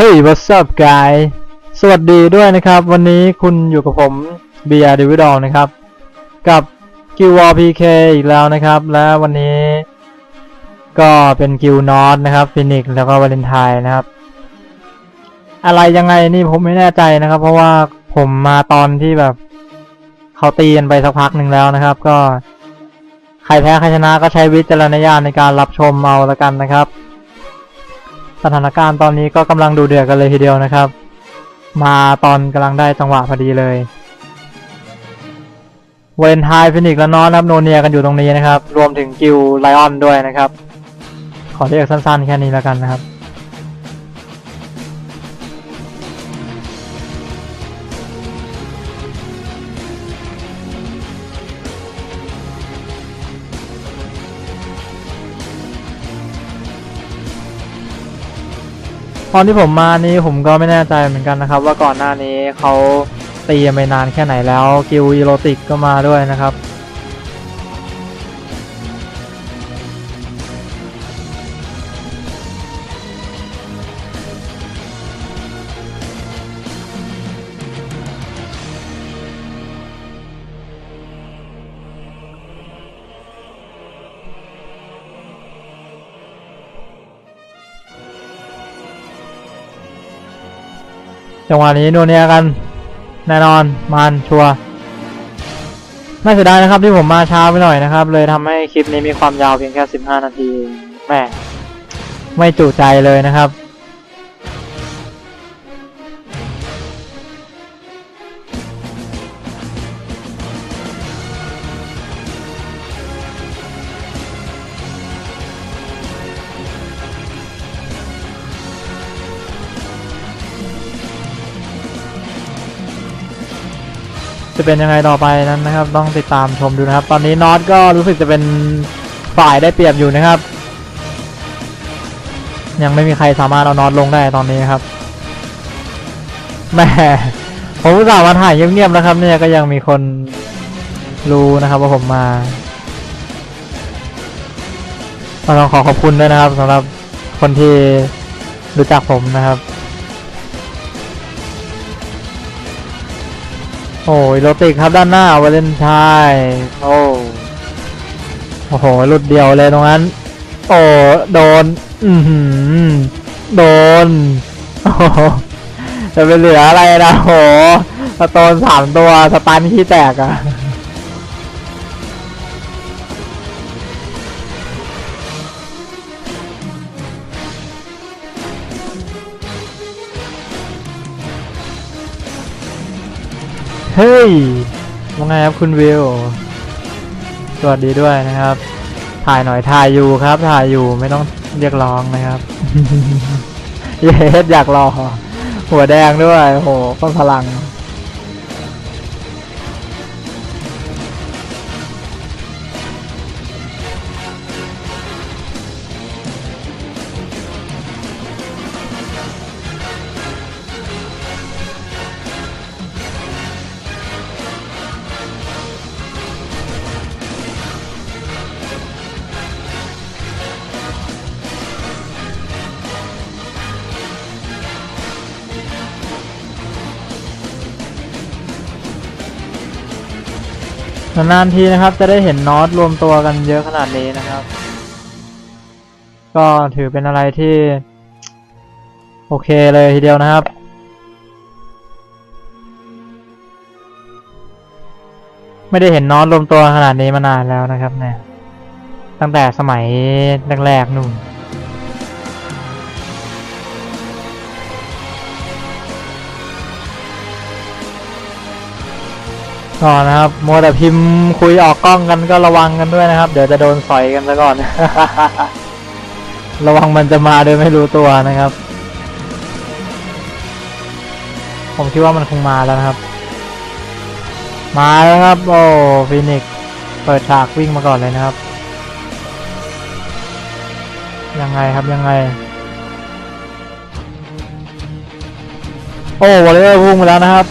Hey what's up guy สวัสดีด้วยนะครับ วันนี้คุณอยู่กับผมเบียร์ดิวิดอลนะครับ กับกิววอพีเคอีกแล้วนะครับ และวันนี้ ก็เป็นกิวนอตนะครับฟินิกแล้วก็วาเลนไทน์นะครับ อะไรยังไงนี่ผมไม่แน่ใจนะครับ เพราะว่าผมมาตอนที่แบบเขาตีกันไปสักพักหนึ่งแล้วนะครับ ก็ ใครแพ้ใครชนะก็ใช้วิจารณญาณในการรับชมเอาละกันนะครับ สถานการณ์ตอนนี้ก็กำลังดูเดือดกันเลยทีเดียวนะครับ มาตอนกำลังได้จังหวะพอดีเลยเวนไฮฟินิกและนอนครับโนเนียกันอยู่ตรงนี้นะครับ รวมถึงกิลไลออนด้วยนะครับ ขอเรียกสั้นๆ แค่นี้แล้วกันนะครับ อนที่ผมมานี้ผมก็ไม่แน่ใจเหมือนกันนะครับ ว่าก่อนหน้านี้เขาตีไปนานแค่ไหนแล้วกิลอีโรติกก็มาด้วยนะครับ จังหวะนี้โดนเนียกัน แน่นอนมันชัวร์น่าเสียดายนะครับที่ผมมาช้าไปหน่อยนะครับ เลยทำให้คลิปนี้มีความยาวเพียงแค่ 15 นาทีแม่ไม่จุใจเลยนะครับ จะเป็นยังไงต่อไปนั้นนะครับ ต้องติดตามชมดูนะครับ ตอนนี้นอตก็รู้สึกจะเป็นฝ่ายได้เปรียบอยู่นะครับ ยังไม่มีใครสามารถเอานอตลงได้ตอนนี้ครับแหม่ผมอุตส่าห์มาถ่ายเงียบๆนะครับ เนี่ยก็ยังมีคนรู้นะครับ ว่าผมมาต้องขอขอบคุณด้วยนะครับสำหรับคนที่รู้จักผมนะครับ โอ้ยรถติดครับด้านหน้าวาเลนไทน์โอ้โอ้โหหลุดเดียวเลยตรงนั้น โอ้โดน อืมโดนโอ้จะไปเหลืออะไรนะโหสโตนสามตัวสตันขี้แตกอะ เฮ้ยว่าไงครับคุณวิว สวัสดีด้วยนะครับ ถ่ายหน่อยถ่ายอยู่ครับ ถ่ายอยู่ไม่ต้องเรียกร้องนะครับ เยสอยากรอ หัวแดงด้วยโหต้นพลัง นานๆทีนะครับจะได้เห็นน็อตรวมตัวกันเยอะขนาดนี้นะครับ ก็ถือเป็นอะไรที่ โอเคเลยทีเดียวนะครับ ไม่ได้เห็นน็อตรวมตัวขนาดนี้มานานแล้วนะครับเนี่ยตั้งแต่สมัยแรกๆนู่น ก่อนนะครับมัวแต่พิมพ์คุยออกกล้องกันก็ระวังกันด้วยนะครับ เดี๋ยวจะโดนสอยกันซะก่อน ระวังมันจะมาโดยไม่รู้ตัวนะครับ ผมคิดว่ามันคงมาแล้วนะครับ มาแล้วครับ โอ้ฟินิกเปิดฉากวิ่งมาก่อนเลยนะครับ ยังไงครับยังไง โอ้วอลเลอร์พุ่งมาแล้วนะครับ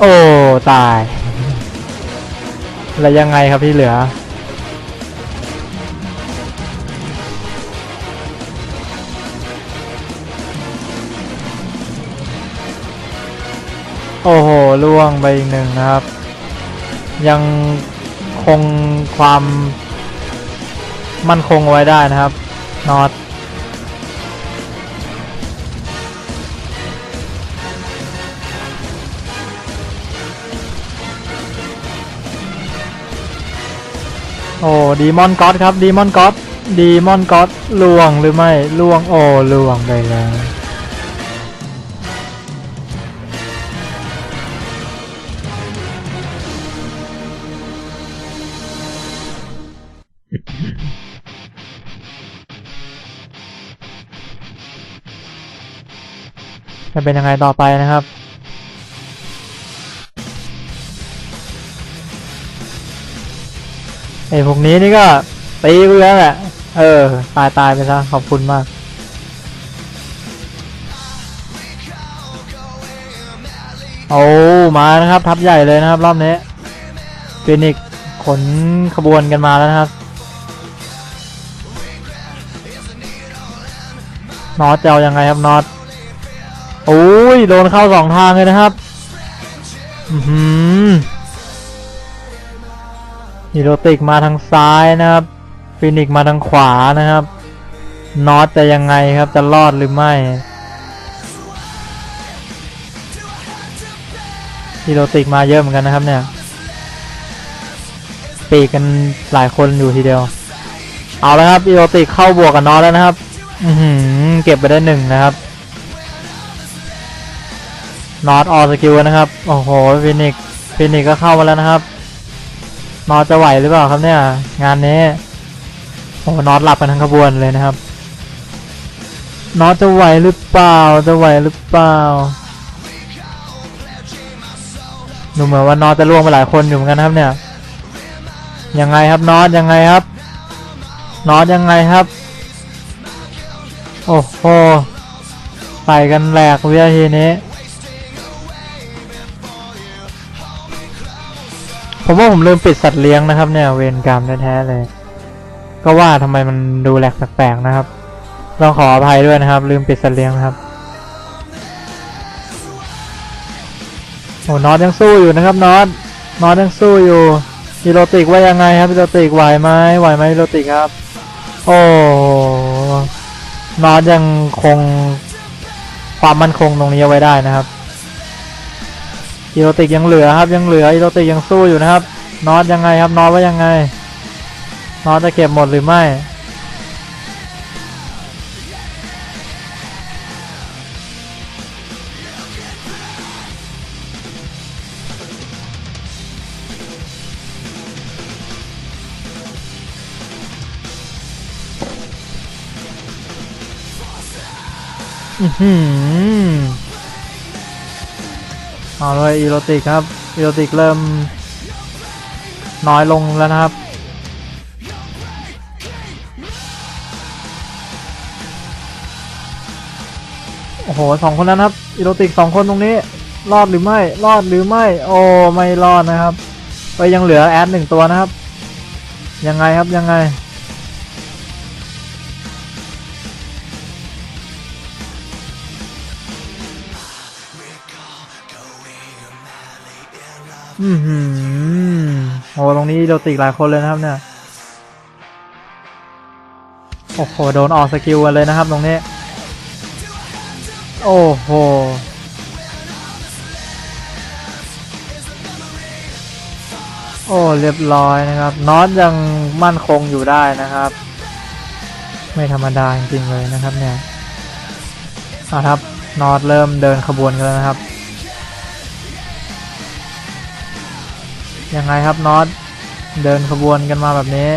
โอ้ ตาย แล้วยังไงครับพี่เหลือ โอ้โห ล่วงไปหนึ่งนะครับ ยังคงความมั่นคงไว้ได้นะครับนอต โอ้ดีมอนก็อดครับดีมอนก็อดดีมอนก็อดล่วงหรือไม่ล่วงโอ้ล่วงไปแล้วจะเป็นยังไงต่อไปนะครับ อ้พวกนี้นี่ก็ตีกูแล้วแหละ เออ ตายตายไปซะขอบคุณมากโอ้มานะครับ ทับใหญ่เลยนะครับ รอบนี้ฟินิกขนขบวนกันมาแล้วนะครับนอตจะเอายังไงครับนอตโอ้ยโดนเข้าสองทางเลยนะครับ อือหือ ฮีโรติกมาทางซ้ายนะครับฟินิกมาทางขวานะครับนอตจะยังไงครับจะรอดหรือไม่ฮีโรติกมาเยอะเหมือนกันนะครับเนี่ยปีกกันหลายคนอยู่ทีเดียว เอาแล้วครับฮีโรติกเข้าบวกกับนอตแล้วนะครับอือหือเก็บไปได้หนึ่งนะครับนอตออสกิลนะครับโอ้โหฟินิกฟินิกก็เข้ามาแล้วนะครับ นอตจะไหวหรือเปล่าครับเนี่ย งานนี้โอ้โหนอตหลับกันทั้งขบวนเลยนะครับนอตจะไหวหรือเปล่าจะไหวหรือเปล่าดูเหมือนว่านอตจะล่วงไปหลายคนอยู่เหมือนกันครับเนี่ยยังไงครับนอตยังไงครับนอตยังไงครับ โอ้โหใส่กันแหลกวินาทีนี้ ผมว่าผมลืมปิดสัตว์เลี้ยงนะครับเนี่ยเวรกรรมแท้ๆเลย ก็ว่าทำไมมันดูแหลกแปลกๆนะครับต้องขออภัยด้วยนะครับ ลืมปิดสัตว์เลี้ยงครับโอ้นอตยังสู้อยู่นะครับนอตนอตยังสู้อยู่ฮิโรติกว่ายังไงครับฮิโรติกไหวไหมไหวไหมฮิโรติกครับ โอ้นอตยังคงความมั่นคงตรงนี้เอาไว้ได้นะครับ อีโรติกยังเหลือครับยังเหลืออีโรติกยังสู้อยู่นะครับนอตยังไงครับนอตว่ายังไงนอตจะเก็บหมดหรือไม่อือหือ เอาเลยอีโรติกครับอีโรติกเริ่มน้อยลงแล้วนะครับ โอ้โหสองคนนั้นครับอีโรติกสองคนตรงนี้ รอดหรือไม่ รอดหรือไม่ โอ้ไม่รอดนะครับ ไปยังเหลือแอดหนึ่งตัวนะครับ ยังไงครับยังไง อือหือโอ้ตรงนี้โดนติกหลายคนเลยนะครับเนี่ย โอ้โห โดนออกสกิลกันเลยนะครับตรงนี้ โอ้โห โอ้เรียบร้อยนะครับนอตยังมั่นคงอยู่ได้นะครับ ไม่ธรรมดาจริงๆเลยนะครับเนี่ยเอาครับนอตเริ่มเดินขบวนกันแล้วนะครับ ยังไงครับน็อตเดินขบวนกันมาแบบนี้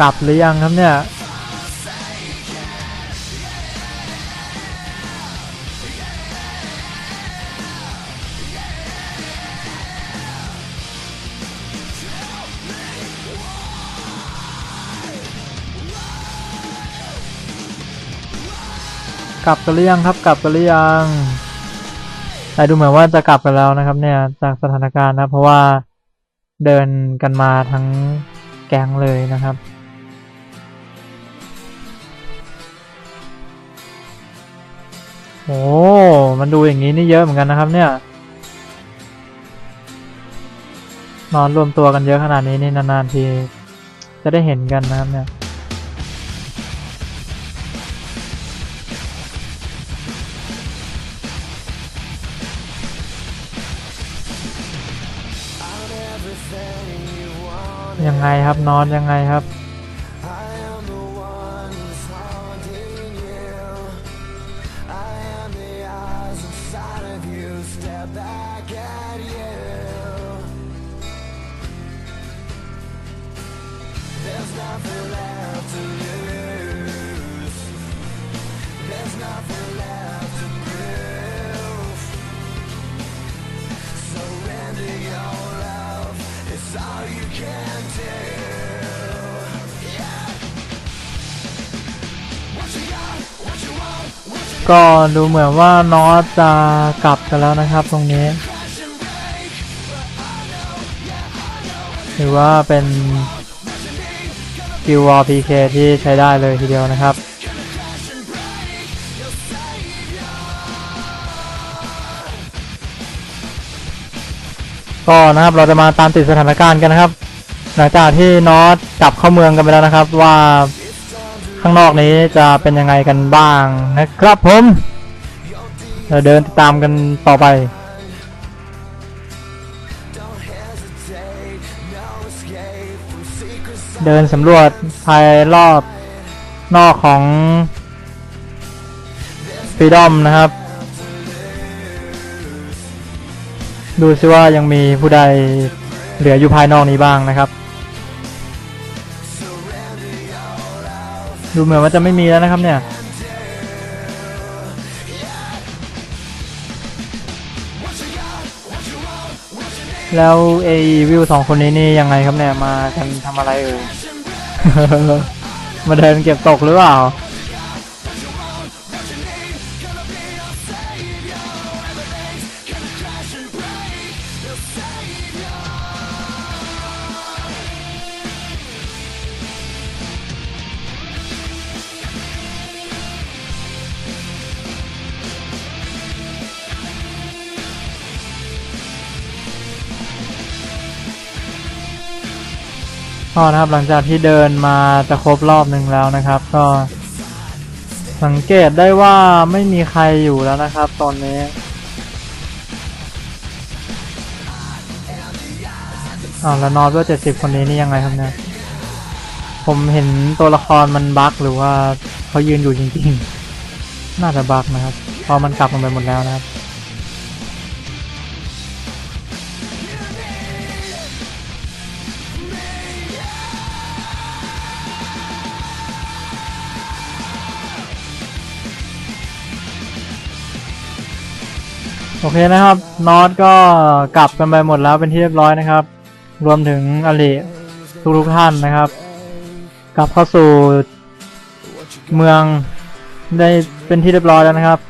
กลับหรือยังครับเนี่ยกลับกันหรือยังครับกลับกันหรือยัง แต่ดูเหมือนว่าจะกลับกันแล้วนะครับ เนี่ยจากสถานการณ์นะ เพราะว่าเดินกันมาทั้งแก๊งเลยนะครับ โอ้ มันดูอย่างนี้นี่เยอะเหมือนกันนะครับ เนี่ย นอนรวมตัวกันเยอะขนาดนี้นี่นานๆที จะได้เห็นกันนะครับเนี่ย ยังไงครับนอนยังไงครับ ก็ดูเหมือนว่านอตจะกลับกันแล้วนะครับตรงนี้ถือว่าเป็นกิววอพีเคที่ใช้ได้เลยทีเดียวนะครับ ก็นะครับเราจะมาตามติดสถานการณ์กันนะครับ หลังจากที่นอตกลับเข้าเมืองกันไปแล้วนะครับ ว่าข้างนอกนี้จะเป็นยังไงกันบ้างนะครับผมเราเดินติดตามกันต่อไปเดินสำรวจภายรอบนอกของฟรีดอมนะครับ ดูซิว่ายังมีผู้ใดเหลืออยู่ภายนอกนี้บ้างนะครับ ดูเหมือนว่าจะไม่มีแล้วนะครับเนี่ยแล้วเอวิวสองคนนี้นี่ยังไงครับเนี่ย มากันทำอะไรเอ่ย มาเดินเก็บตกหรือเปล่า ก็นะครับ หลังจากที่เดินมาจะครบรอบหนึ่งแล้วนะครับ ก็ สังเกตได้ว่าไม่มีใครอยู่แล้วนะครับ ตอนนี้อ้าแล้วนอนเพื่อเจ็ดสิบคนนี้นี่ยังไงครับเนี่ยผมเห็นตัวละครมันบั๊กหรือว่าเขายืนอยู่จริงๆ น่าจะบั๊กนะครับพราะมันกลับลงไปหมดแล้วนะครับ โอเคนะครับนอตก็กลับกันไปหมดแล้วเป็นที่เรียบร้อยนะครับ รวมถึงอลิทุกทุกๆท่านนะครับ กลับเข้าสู่เมืองได้เป็นที่เรียบร้อยแล้วนะครับ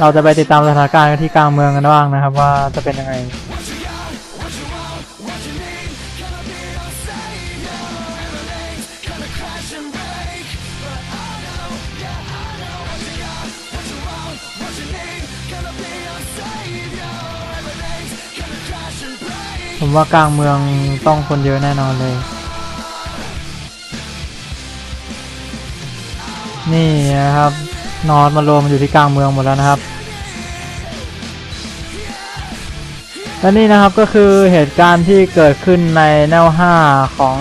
เราจะไปติดตามสถานการณ์ที่กลางเมืองกันบ้างนะครับ ว่าจะเป็นยังไง ผมว่ากลางเมืองต้องคนเยอะแน่นอนเลย นี่นะครับ นอนมารวมอยู่ที่กลางเมืองหมดแล้วนะครับ และนี่นะครับก็คือเหตุการณ์ที่เกิดขึ้นในแนว 5 ของ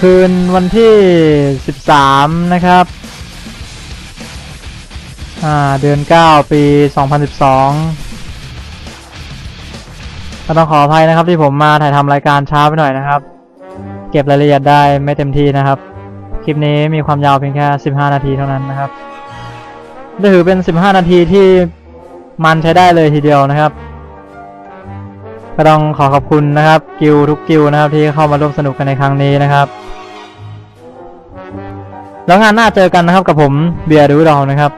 คืนวันที่ 13 นะครับเดือน 9 ปี 2012 ก็ต้องขออภัยนะครับ ที่ผมมาถ่ายทำรายการช้าไปหน่อยนะครับ เก็บรายละเอียดได้ไม่เต็มที่นะครับ คลิปนี้มีความยาวเพียงแค่ 15 นาทีเท่านั้นนะครับถือเป็น 15 นาทีที่มันใช้ได้เลยทีเดียวนะครับ ก็ต้องขอขอบคุณนะครับ กิลทุกกิลนะครับ ที่เข้ามาร่วมสนุกกันในครั้งนี้นะครับ แล้วงานหน้าเจอกันนะครับกับผมเบียร์ดูดอลนะครับ